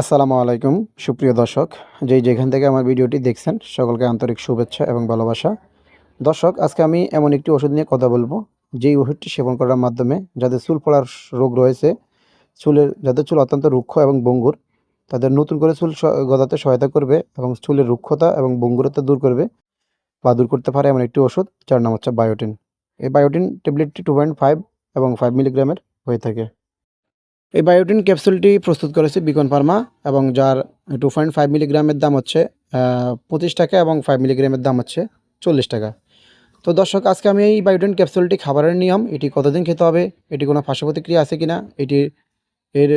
আসসালামু আলাইকুম, সুপ্রিয় দর্শক। যেই যেখান থেকে আমার ভিডিওটি দেখছেন, সকলকে আন্তরিক শুভেচ্ছা এবং ভালোবাসা। দর্শক, আজকে আমি এমন একটি ওষুধ নিয়ে কথা বলব। যেই ওষুধটি সেবন করার মাধ্যমে যাদের চুল পড়ার রোগ রয়েছে, চুলের, যাদের চুল অত্যন্ত রুক্ষ এবং বঙ্গুর, তাদের নতুন করে চুল গজাতে সহায়তা করবে এবং চুলের রুক্ষতা এবং বঙ্গুরতা দূর করবে বা দূর করতে পারে এমন একটি ওষুধ, যার নাম হচ্ছে বায়োটিন। এই বায়োটিন ট্যাবলেটটি টু পয়েন্ট ফাইভ এবং ফাইভ মিলিগ্রামের হয়ে থাকে। এই বায়োটিন ক্যাপসুলটি প্রস্তুত করেছে বিকন ফার্মা এবং যার টু পয়েন্ট ফাইভ মিলিগ্রামের দাম হচ্ছে পঁচিশ টাকা এবং ফাইভ মিলিগ্রামের দাম হচ্ছে চল্লিশ টাকা। তো দর্শক, আজকে আমি এই বায়োটিন ক্যাপসুলটি খাবারের নিয়ম, এটি কতদিন খেতে হবে, এটি কোনো পার্শ্ব প্রতিক্রিয়া আছে কিনা, এটির, এর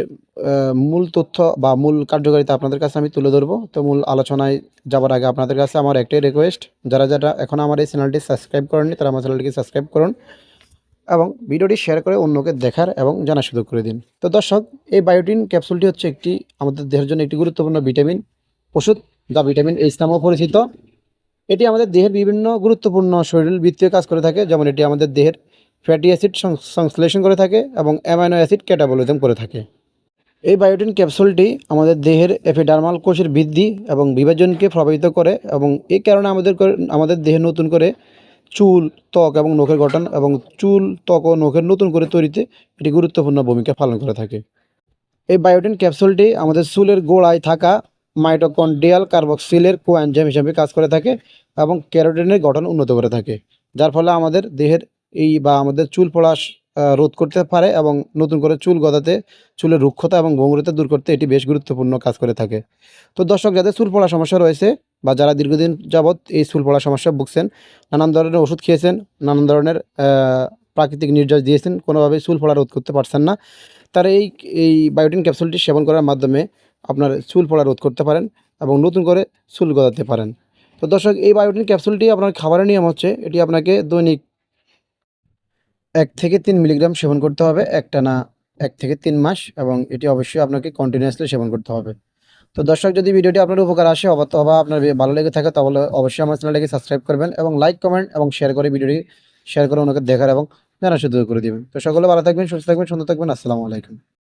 মূল তথ্য বা মূল কার্যকারিতা আপনাদের কাছে আমি তুলে ধরবো। তো মূল আলোচনায় যাবার আগে আপনাদের কাছে আমার একটাই রিকোয়েস্ট যারা যারা এখন আমার এই চ্যানেলটি সাবস্ক্রাইব করেননি, তারা আমার চ্যানেলটিকে সাবস্ক্রাইব করুন। এবং ভিডিওটি শেয়ার করে অন্যকে দেখার এবং জানার সুযোগ করে দিন। তো দর্শক, এই বায়োটিন ক্যাপসুলটি হচ্ছে একটি আমাদের দেহের জন্য একটি গুরুত্বপূর্ণ ভিটামিন ওষুধ যা ভিটামিন এইচ নামেও পরিচিত। এটি আমাদের দেহের বিভিন্ন গুরুত্বপূর্ণ শরীর বৃত্তীয় কাজ করে থাকে, যেমন এটি আমাদের দেহের ফ্যাটি অ্যাসিড সংশ্লেষণ করে থাকে এবং অ্যামাইনো অ্যাসিড ক্যাটাবলিজম করে থাকে। এই বায়োটিন ক্যাপসুলটি আমাদের দেহের এপিডার্মাল কোষের বৃদ্ধি এবং বিভাজনকে প্রভাবিত করে এবং এই কারণে আমাদের আমাদের দেহে নতুন করে চুল ত্বক এবং নখের গঠন এবং চুল ত্বক ও নখের নতুন করে তৈরিতে এটি গুরুত্বপূর্ণ ভূমিকা পালন করে থাকে। এই বায়োটিন ক্যাপসুলটি আমাদের চুলের গোড়ায় থাকা মাইটোকন্ড্রিয়াল কার্বক্সিলের কোএনজাইম হিসাবে কাজ করে থাকে এবং ক্যারোটিনের গঠন উন্নত করে থাকে যার ফলে আমাদের দেহের এই বা আমাদের চুল পড়া আহ, রোধ করতে পারে এবং নতুন করে চুল গদাতে চুলের রুক্ষতা এবং ভঙ্গুরতা দূর করতে এটি বেশ গুরুত্বপূর্ণ কাজ করে থাকে। তো দর্শক যাদের চুল পড়া সমস্যা রয়েছে বা যারা দীর্ঘদিন যাবৎ এই চুল পড়া সমস্যা ভুগছেন, নানান ধরনের ওষুধ খেয়েছেন, নানান ধরনের প্রাকৃতিক নির্যাস দিয়েছেন, কোনোভাবেই চুল পড়া রোধ করতে পারছেন না। তারা এই এই বায়োটিন ক্যাপসুলটি সেবন করার মাধ্যমে আপনার চুল পড়া রোধ করতে পারেন এবং নতুন করে চুল গজাতে পারেন। তো দর্শক, এই বায়োটিন ক্যাপসুলটি আপনার খাবারের নিয়ম হচ্ছে, এটি আপনাকে দৈনিক এক থেকে তিন মিলিগ্রাম সেবন করতে হবে, একটানা এক থেকে তিন মাস এবং এটি অবশ্যই আপনাকে কন্টিনিউয়াসলি সেবন করতে হবে। তো দর্শক, যদি ভিডিওটি আপনার উপকার আসে অথবা আপনার ভালো লেগে থাকে, তাহলে অবশ্যই আমার চ্যানেলটিকে সাবস্ক্রাইব করবেন এবং লাইক কমেন্ট এবং শেয়ার করে ভিডিওটি শেয়ার করে ওনাকে দেখার এবং জানা সুযোগ করে দেবেন। তো সকলে ভালো থাকবেন, সুস্থ থাকবেন, সুন্দর থাকবেন। আসসালামু আলাইকুম।